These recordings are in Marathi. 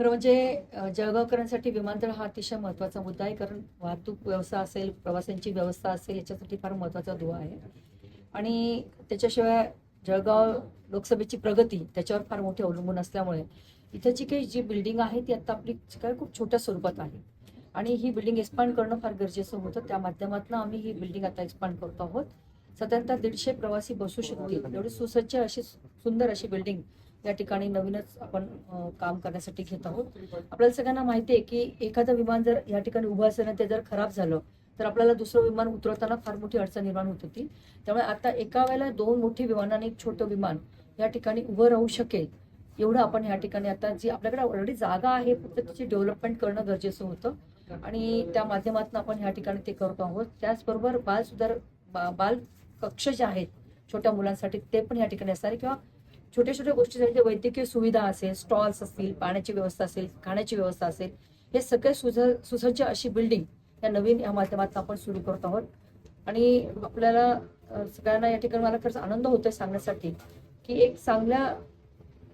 खरं म्हणजे जळगावकरांसाठी विमानतळ हा अतिशय महत्त्वाचा मुद्दा आहे. कारण वाहतूक व्यवस्था असेल प्रवाशांची व्यवस्था असेल याच्यासाठी फार महत्त्वाचा दुवा आहे. आणि त्याच्याशिवाय जळगाव लोकसभेची प्रगती त्याच्यावर फार मोठी अवलंबून असल्यामुळे इथं जी काही जी बिल्डिंग आहे ती आता आपली काय खूप छोट्या स्वरूपात आहे. आणि ही बिल्डिंग एक्सपांड करणं फार गरजेचं होतं. त्या माध्यमातून आम्ही ही बिल्डिंग आता एक्सपांड करतो आहोत. साधारणतः दीडशे प्रवासी बसू शकतील. एवढी सुसज्ज अशी सुंदर अशी बिल्डिंग या ठिकाणी नवीनच आपण काम करण्यासाठी घेत आहोत. आपल्याला सगळ्यांना माहिती आहे की एखादं विमान जर या ठिकाणी उभं असेल आणि ते जर खराब झालं तर आपल्याला दुसरं विमान उतरवताना फार मोठी अडचण निर्माण होत होती. त्यामुळे आता एका वेळेला दोन मोठी विमान आणि एक छोटं विमान या ठिकाणी उभं राहू शकेल एवढं आपण या ठिकाणी आता जी आपल्याकडे ऑलरेडी जागा आहे फक्त त्याची डेव्हलपमेंट करणं गरजेचं होतं. आणि त्या माध्यमातून आपण या ठिकाणी ते करतो आहोत. त्याचबरोबर बाल सुधार बा- बाल कक्ष जे आहेत छोट्या मुलांसाठी ते पण या ठिकाणी असणार किंवा छोट्या छोट्या गोष्टी जे वैद्यकीय सुविधा असेल स्टॉल्स असतील पाण्याची व्यवस्था असेल खाण्याची व्यवस्था असेल हे सगळे सुज सुसज्ज अशी बिल्डिंग या नवीन या माध्यमातून आपण सुरू करत आहोत. आणि आपल्याला सगळ्यांना या ठिकाणी मला खरंच आनंद होतोय सांगण्यासाठी की एक चांगल्या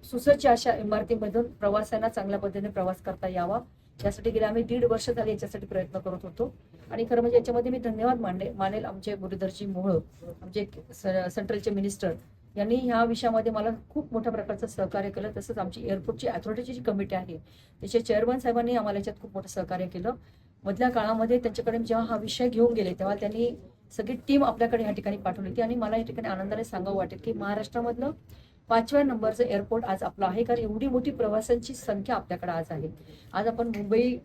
सुसज्ज अशा इमारतीमधून प्रवाशांना चांगल्या पद्धतीने प्रवास करता यावा. यासाठी गेले आम्ही दीड वर्ष झाले याच्यासाठी प्रयत्न करत होतो. आणि खरं म्हणजे याच्यामध्ये मी धन्यवाद माने मानेल आमचे मुरलीधरजी मोहळ आमचे स- सेंट्रलचे मिनिस्टर. यांनी ह्या विषयामध्ये मला खूप मोठ्या प्रकारचं सहकार्य केलं. तसंच आमची एअरपोर्टची अथॉरिटीची जी कमिटी आहे त्याचे चेअरमन साहेबांनी आम्हाला याच्यात खूप मोठं सहकार्य केलं. मधल्या काळामध्ये त्यांच्याकडे जेव्हा हा विषय घेऊन गेले तेव्हा त्यांनी सगळी टीम आपल्याकडे या ठिकाणी पाठवली होती. आणि मला या ठिकाणी आनंदाने सांगावं वाटेल की महाराष्ट्रामधलं पाचव्या नंबरचं एअरपोर्ट आज आपलं आहे. कारण एवढी मोठी प्रवाशांची संख्या आपल्याकडे आज आहे. आज आपण मुंबई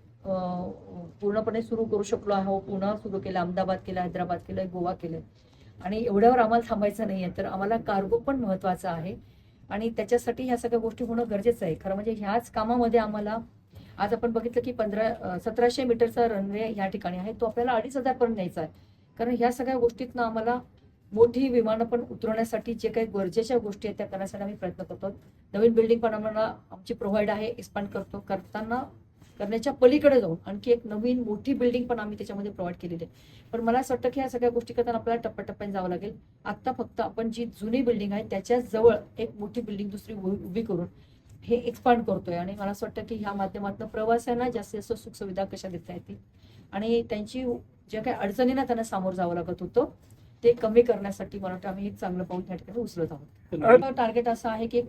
पूर्णपणे सुरू करू शकलो आहोत. पुन्हा सुरू केलं अहमदाबाद केलं हैदराबाद केलं गोवा केलं. आणि एवढ्यावर आम्हाला थांबायचं नाही आहे तर आम्हाला कार्गो पण महत्त्वाचा आहे. आणि त्याच्यासाठी ह्या सगळ्या गोष्टी होणं गरजेचं आहे. खरं म्हणजे ह्याच कामामध्ये आम्हाला आज आपण बघितलं की पंधरा सतराशे मीटरचा रनवे ह्या ठिकाणी आहे. तो आपल्याला अडीच हजार पर्यंत न्यायचा आहे. कारण ह्या सगळ्या गोष्टीतनं आम्हाला मोठी विमानं पण उतरवण्यासाठी जे काही गरजेच्या गोष्टी आहेत त्या करण्यासाठी आम्ही प्रयत्न करतो. नवीन बिल्डिंग पण आम्हाला आमची प्रोव्हाइड आहे. एक्सपांड करतो. करताना करण्याच्या पलीकडे जाऊन आणखी एक नवीन मोठी बिल्डिंग पण आम्ही त्याच्यामध्ये प्रोव्हाइड केलेली आहे. पण मला असं वाटतं की ह्या सगळ्या गोष्टी करताना आपल्याला टप्प्याटप्प्याने जावं लागेल. आता फक्त आपण जी जुनी बिल्डिंग आहे त्याच्याजवळ एक मोठी बिल्डिंग दुसरी उभी करून हे एक्सपांड करतोय. आणि मला असं वाटतं की ह्या माध्यमातून प्रवाशांना जास्तीत जास्त सुखसुविधा कशा देता येतील? आणि त्यांची ज्या काही अडचणींना त्यांना सामोरं जावं लागत होतं ते कमी करण्यासाठी मला वाटतं आम्ही एक चांगलं पाऊल त्या ठिकाणी उचलत आहोत. टार्गेट असं आहे की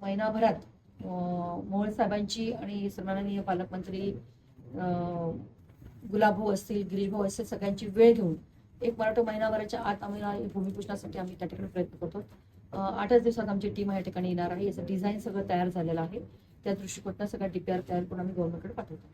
महिनाभरात मोहोळ साहेबांची आणि सन्माननीय पालकमंत्री गुलाबभाऊ असतील गिरीभाऊ असतील सगळ्यांची वेळ घेऊन एक मराठा महिनाभराच्या आत आम्हाला भूमिपूजनासाठी आम्ही त्या ठिकाणी प्रयत्न करतो. आठच दिवसात आमची टीम या ठिकाणी येणार आहे. याचं डिझाईन सगळं तयार झालेलं आहे. त्या दृष्टिकोनात सगळा डीपीआर तयार करून आम्ही गव्हर्नमेंटकडे पाठवतो.